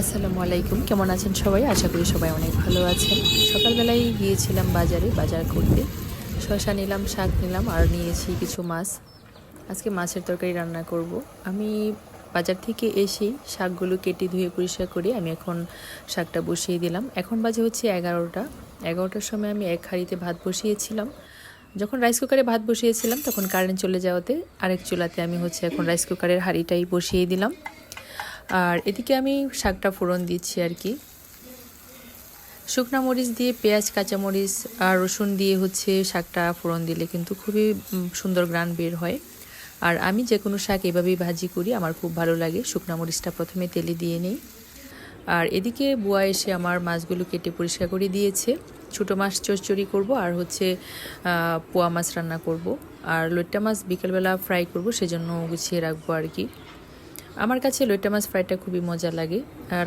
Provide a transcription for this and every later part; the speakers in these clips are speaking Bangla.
আসসালামু আলাইকুম। কেমন আছেন সবাই? আশা করি সবাই অনেক ভালো আছেন। সকালবেলায় গিয়েছিলাম বাজারে, বাজার করতে। শসা নিলাম, শাক নিলাম, আর নিয়েছি কিছু মাছ। আজকে মাছের তরকারি রান্না করব। আমি বাজার থেকে এসেই শাকগুলো কেটে ধুয়ে পরিষ্কার করে আমি এখন শাকটা বসিয়ে দিলাম। এখন বাজে হচ্ছে এগারোটা। এগারোটার সময় আমি এক হাঁড়িতে ভাত বসিয়েছিলাম। যখন রাইস কুকারে ভাত বসিয়েছিলাম, তখন কারেন্ট চলে যাওয়াতে আরেক চুলাতে আমি হচ্ছে এখন রাইস কুকারের হাঁড়িটাই বসিয়ে দিলাম। আর এদিকে আমি শাকটা ফোড়ন দিচ্ছি আর কি। শুকনো মরিচ দিয়ে পেঁয়াজ কাঁচামরিচ আর রসুন দিয়ে হচ্ছে শাকটা ফোড়ন দিলে কিন্তু খুবই সুন্দর গ্রান বের হয়। আর আমি যে কোনো শাক এভাবেই ভাজি করি, আমার খুব ভালো লাগে। শুকনো মরিচটা প্রথমে তেলে দিয়ে নিই। আর এদিকে বুয়া এসে আমার মাছগুলো কেটে পরিষ্কার করে দিয়েছে। ছোটো মাছ চচ্চড়ি করব আর হচ্ছে পোয়া মাছ রান্না করব। আর লইট্টা মাছ বিকেলবেলা ফ্রাই করব, সেজন্য গুছিয়ে রাখব আর কি। আমার কাছে লইট্টা মাছ ফ্রাইটা খুবই মজা লাগে।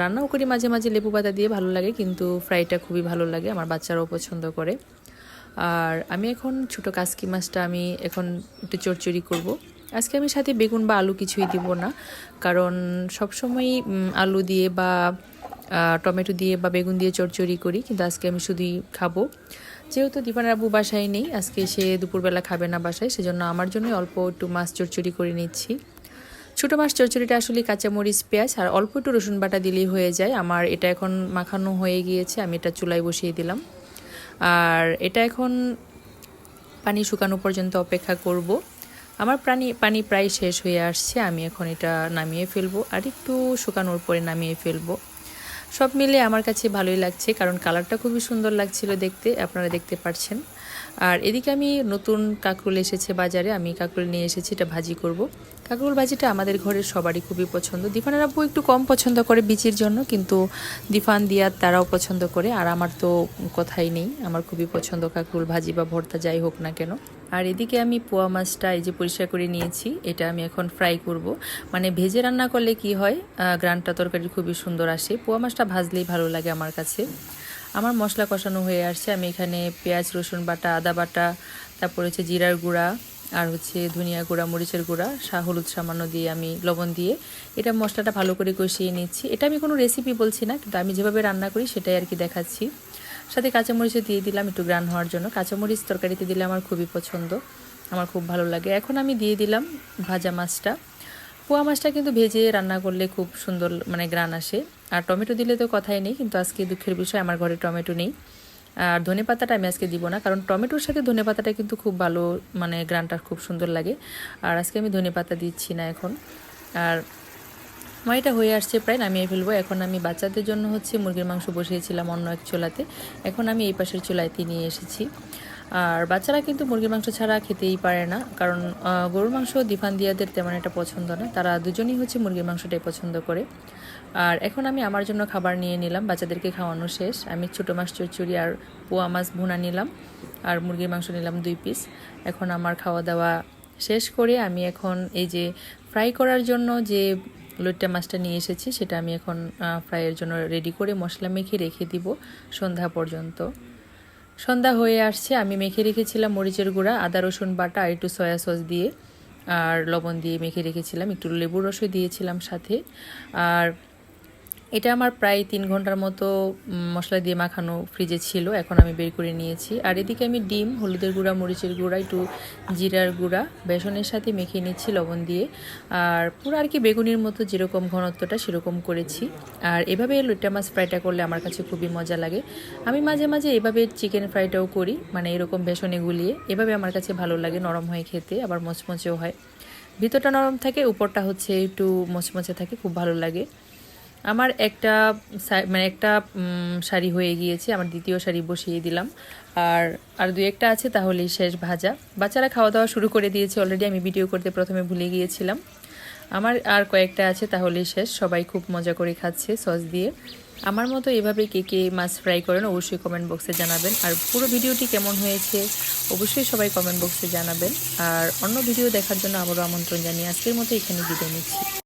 রান্নাও করি মাঝে মাঝে লেবু পাতা দিয়ে ভালো লাগে, কিন্তু ফ্রাইটা খুবই ভালো লাগে, আমার বাচ্চারাও পছন্দ করে। আর আমি এখন ছোটো কাসকি মাছটা আমি এখন একটু চচ্চড়ি করব। আজকে আমি সাথে বেগুন বা আলু কিছুই দিব না, কারণ সবসময়ই আলু দিয়ে বা টমেটো দিয়ে বা বেগুন দিয়ে চচ্চড়ি করি, কিন্তু আজকে আমি শুধুই খাব। যেহেতু দীপান আবু বাসায় নেই, আজকে সে দুপুরবেলা খাবে না বাসায়, সেজন্য আমার জন্য অল্প একটু মাছ চচ্চড়ি করে নিচ্ছি। ছোটো মাছ চচ্চড়িটা আসলে কাঁচামরিচ, পেঁয়াজ আর অল্প একটু রসুন বাটা দিলেই হয়ে যায়। আমার এটা এখন মাখানো হয়ে গিয়েছে, আমি এটা চুলায় বসিয়ে দিলাম। আর এটা এখন পানি শুকানো পর্যন্ত অপেক্ষা করব। আমার প্রাণী, পানি প্রায় শেষ হয়ে আসছে, আমি এখন এটা নামিয়ে ফেলব আর একটু শুকানোর পরে নামিয়ে ফেলব। সব মিলে আমার কাছে ভালোই লাগছে, কারণ কালারটা খুবই সুন্দর লাগছিল দেখতে, আপনারা দেখতে পাচ্ছেন আর এদিকে আমি নতুন কাঁকরোল এসেছে বাজারে, আমি কাঁকরোল নিয়ে এসেছি, এটা ভাজি করব। কাঁকরোল ভাজিটা আমাদের ঘরের সবারই খুবই পছন্দ। দিফানের আব্বু একটু কম পছন্দ করে বিচির জন্য, কিন্তু দিফান দিয়ার তারাও পছন্দ করে, আর আমার তো কথাই নেই। আমার খুবই পছন্দ কাঁকরোল ভাজি বা ভর্তা, যাই হোক না কেন। আর এদিকে আমি পোয়া মাছটা এই যে পরিষ্কার করে নিয়েছি, এটা আমি এখন ফ্রাই করব। মানে ভেজে রান্না করলে কি হয় গ্রানটা তরকারি খুবই সুন্দর আসে। পোয়া মাছটা ভাজলেই ভালো লাগে আমার কাছে। আমার মশলা কষানো হয়ে আসছে। আমি এখানে পেঁয়াজ, রসুন বাটা, আদা বাটা, তারপর হচ্ছে জিরার গুঁড়া আর হচ্ছে ধনিয়া গুঁড়া, মরিচের গুঁড়া, সা হলুদ সামান্য দিয়ে আমি লবণ দিয়ে এটা মশলাটা ভালো করে কষিয়ে নিচ্ছি। এটা আমি কোনো রেসিপি বলছি না, কিন্তু আমি যেভাবে রান্না করি সেটাই আর কি দেখাচ্ছি। সাথে কাঁচামরিচও দিয়ে দিলাম একটু গ্রান হওয়ার জন্য। কাঁচামরিচ তরকারিতে দিলে আমার খুবই পছন্দ, আমার খুব ভালো লাগে। এখন আমি দিয়ে দিলাম ভাজা মাছটা। পোয়া মাছটা কিন্তু ভেজে রান্না করলে খুব সুন্দর মানে গ্রান আসে। আর টমেটো দিলে তো কথাই নেই, কিন্তু আজকে দুঃখের বিষয়, আমার ঘরে টমেটো নেই। আর ধনে পাতাটা আমি আজকে দিব না, কারণ টমেটোর সাথে ধনে পাতাটা কিন্তু খুব ভালো মানে গ্রানটা খুব সুন্দর লাগে। আর আজকে আমি ধনে পাতা দিচ্ছি না এখন। আর আমার এটা হয়ে আসছে প্রায়, নামিয়ে ফেলব। এখন আমি বাচ্চাদের জন্য হচ্ছে মুরগির মাংস বসিয়েছিলাম অন্য এক চুলাতে। এখন আমি এই পাশের চুলাতে নিয়ে এসেছি। আর বাচ্চারা কিন্তু মুরগির মাংস ছাড়া খেতেই পারে না, কারণ গরুর মাংস দিফান দিয়াদের তেমন একটা পছন্দ না। তারা দুজনেই হচ্ছে মুরগির মাংসটাই পছন্দ করে। আর এখন আমি আমার জন্য খাবার নিয়ে নিলাম, বাচ্চাদেরকে খাওয়ানো শেষ। আমি ছোটো মাছ চচ্চড়ি আর পোয়া মাছ ভুনা নিলাম আর মুরগির মাংস নিলাম দুই পিস এখন আমার খাওয়া দাওয়া শেষ করে আমি এখন এই যে ফ্রাই করার জন্য যে লইট্টা মাছটা নিয়ে এসেছি, সেটা আমি এখন ফ্রাইয়ের জন্য রেডি করে মশলা মেখে রেখে দিব সন্ধ্যা পর্যন্ত। সন্ধ্যা হয়ে আসছে, আমি মেখে রেখেছিলাম মরিচের গুঁড়া, আদা, রসুন বাটা আর একটু সয়া সস দিয়ে। আর লবণ দিয়ে মেখে রেখেছিলাম, একটু লেবুর রসও দিয়েছিলাম সাথে। আর এটা আমার প্রায় তিন ঘণ্টার মতো মশলা দিয়ে মাখানো ফ্রিজে ছিল, এখন আমি বের করে নিয়েছি। আর এদিকে আমি ডিম, হলুদের গুঁড়া, মরিচের গুঁড়া, একটু জিরার গুঁড়া, বেসনের সাথে মেখে নিচ্ছি লবণ দিয়ে। আর পুরো আর কি বেগুনির মতো যেরকম ঘনত্বটা সেরকম করেছি। আর এভাবে লইট্টা মাছ ফ্রাইটা করলে আমার কাছে খুবই মজা লাগে। আমি মাঝে মাঝে এভাবে চিকেন ফ্রাইটাও করি মানে এরকম বেসনে গুলিয়ে। এভাবে আমার কাছে ভালো লাগে, নরম হয়ে খেতে, আবার মচমচেও হয়। ভিতরটা নরম থাকে, উপরটা হচ্ছে একটু মচমচে থাকে, খুব ভালো লাগে। আমার একটা মানে একটা শাড়ি হয়ে গিয়েছে, আমার দ্বিতীয় শাড়ি বসিয়ে দিলাম। আর আর দু একটা আছে, তাহলেই শেষ ভাজা। বাচ্চারা খাওয়া দাওয়া শুরু করে দিয়েছে অলরেডি আমি ভিডিও করতে প্রথমে ভুলে গিয়েছিলাম। আমার আর কয়েকটা আছে, তাহলেই শেষ। সবাই খুব মজা করে খাচ্ছে সস দিয়ে। আমার মতো এভাবে কে কে মাছ ফ্রাই করেন, অবশ্যই কমেন্ট বক্সে জানাবেন। আর পুরো ভিডিওটি কেমন হয়েছে, অবশ্যই সবাই কমেন্ট বক্সে জানাবেন। আর অন্য ভিডিও দেখার জন্য আবারও আমন্ত্রণ জানিয়ে আজকের মতো এখানে বিদায় নিচ্ছি।